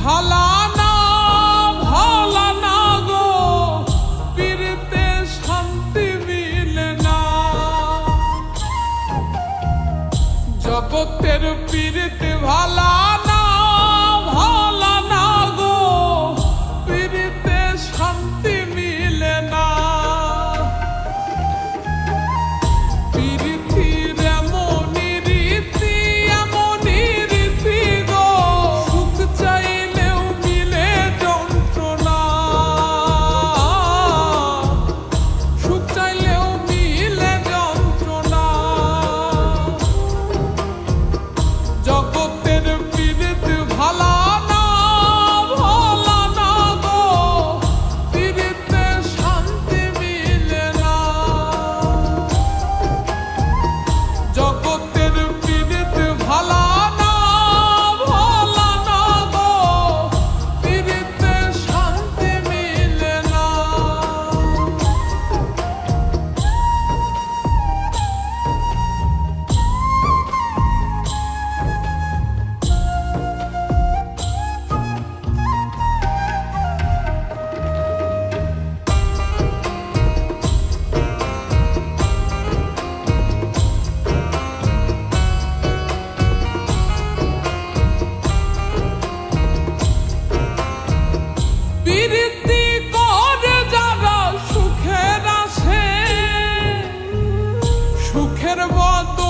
ভালা না ভালা না গো পীরতে শান্তি মিলে না। জগতের পীরতে ভালা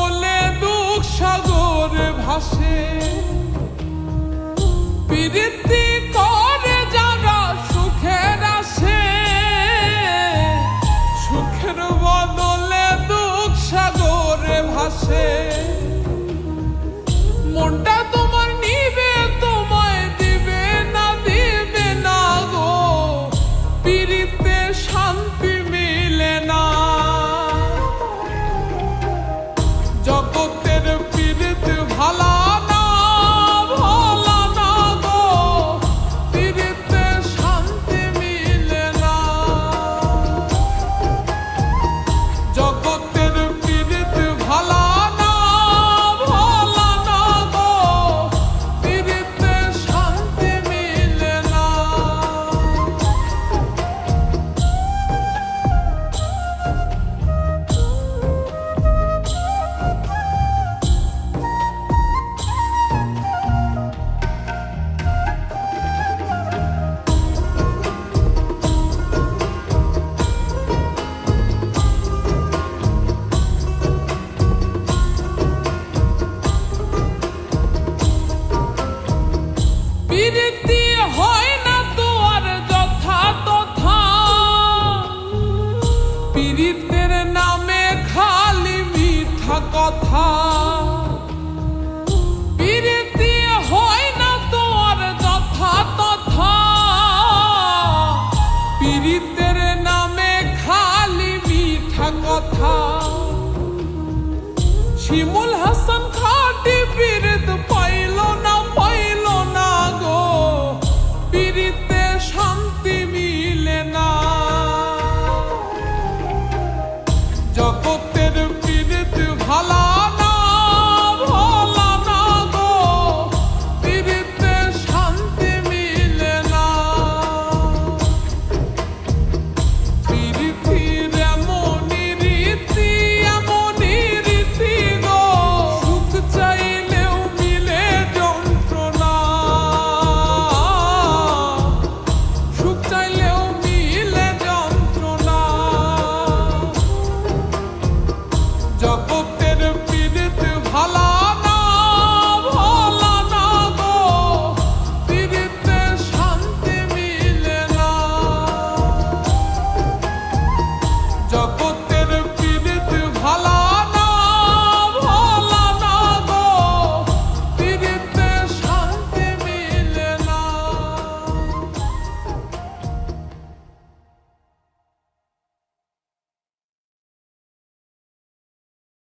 বলে দুঃখ সাগর ভাসে। পিরিতি কথা। বিরতি হয় না তোর যথা তথা। পীড়িতের নামে খালি মিঠা কথা। শিমুল